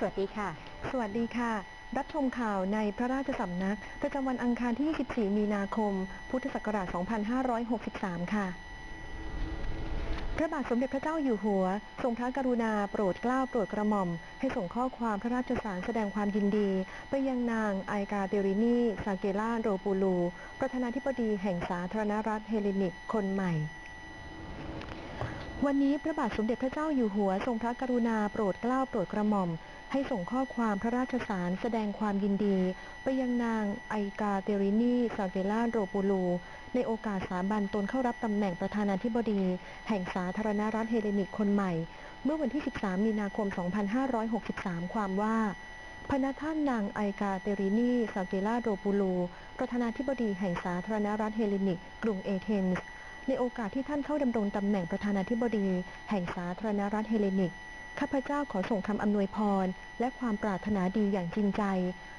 สวัสดีค่ะ สวัสดีค่ะ รับชมข่าวในพระราชสำนัก ประจำวันอังคารที่ 24 มีนาคม พุทธศักราช 2563 ค่ะ พระบาทสมเด็จพระเจ้าอยู่หัว ทรงพระกรุณาโปรดเกล้าโปรดกระหม่อม ให้ส่งข้อความพระราชสารแสดงความยินดี ไปยังนางไอกาเตรินีซาเกล่าโรปูลู ประธานาธิบดีแห่งสาธารณรัฐเฮเลนิกคนใหม่ วันนี้พระบาทสมเด็จพระเจ้าอยู่หัวทรงพระกรุณาโปรดเกล้าโปรดกระหม่อม ให้ส่งข้อความพระราชสารแสดงความยินดี ไปยังนางไอกาเตรินีซาเกล่าโรปูลู ในโอกาสสาบันตนเข้ารับตำแหน่งประธานาธิบดี แห่งสาธารณรัฐเฮเลนิกคนใหม่ เมื่อวันที่ 13 มีนาคม 2563 ความว่าพระท่านนางไอกาเตรินีซาเกล่าโรปูลู ประธานาธิบดีแห่งสาธารณรัฐเฮเลนิก กรุงเอเธนส์ ในโอกาสที่ท่านเข้าดำรงตำแหน่งประธานาธิบดี แห่งสาธารณรัฐเฮเลนิก ข้าพเจ้าขอส่งคำอำนวยพร และความปรารถนาดีอย่างจริงใจ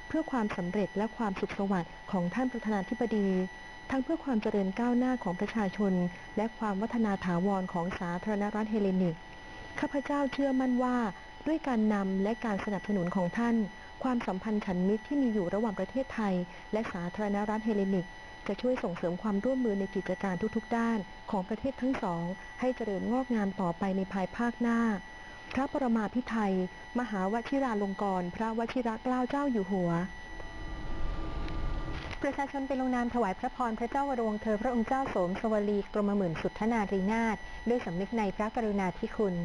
เพื่อความสำเร็จและความสุขสวัสดิ์ของท่านประธานาธิบดี ทั้งเพื่อความเจริญก้าวหน้าของประชาชน และความวัฒนาถาวรของสาธารณรัฐเฮเลนิก ข้าพเจ้าเชื่อมั่นว่าด้วยการนำและการสนับสนุนของท่าน ความสัมพันธ์ฉันมิตรที่มีอยู่ระหว่างประเทศไทย และสาธารณรัฐเฮเลนิก จะช่วยส่งเสริมความร่วมมือในกิจการทุกๆ ด้านของประเทศทั้งสอง ให้เจริญงอกงามต่อไปในภายภาคหน้า พระประมาพิไทยมหาวชิราลงกรณ์พระวชิระเกล้าเจ้าอยู่หัวประชาชนไปลงนามถวายพระพรพระเจ้าวรวงเธอพระองค์เจ้าโสมสวลีกรมหมื่นสุทธนารีนาถด้วยสำนึกในพระกรุณาธิคุณ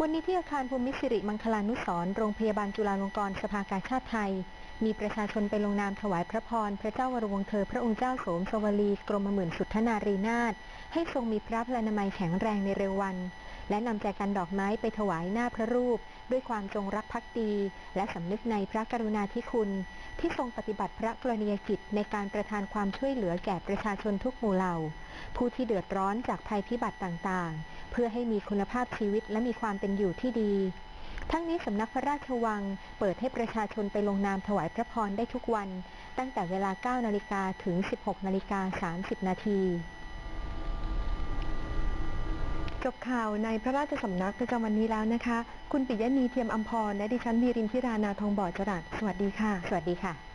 วันนี้ที่อาคารภูมิสิริมังคลานุสร์โรงพยาบาลจุฬาลงกรณ์สภากาชาติไทย มีประชาชนไปลงนามถวายพระพร พระเจ้าวรวงศ์เธอ พระองค์เจ้าโสมสวลี กรมหมื่นสุทธนารีนาถให้ทรงมีพระพลานามัยแข็งแรงในเร็ววัน และนำแจกันดอกไม้ไปถวายหน้าพระรูป ด้วยความจงรักภักดี และสำนึกในพระกรุณาธิคุณ ที่ทรงปฏิบัติพระกรณียกิจในการประทานความช่วยเหลือแก่ประชาชนทุกหมู่เหล่า ผู้ที่เดือดร้อนจากภัยพิบัติต่างๆ เพื่อให้มีคุณภาพชีวิตและมีความเป็นอยู่ที่ดี ทั้งนี้สำนักพระราชวังเปิดให้ประชาชนไปลงนามถวายพระพรได้ทุกวัน ตั้งแต่เวลา 9 นาฬิกาถึง 16 นาฬิกา 30 นาทีจบข่าวในพระราชสำนักประจำวันนี้แล้วนะคะ คุณปิยะนีเทียมอัมพร และดิฉันวีรินทิรานาทองบ่อจรัสสวัสดีค่ะ สวัสดีค่ะ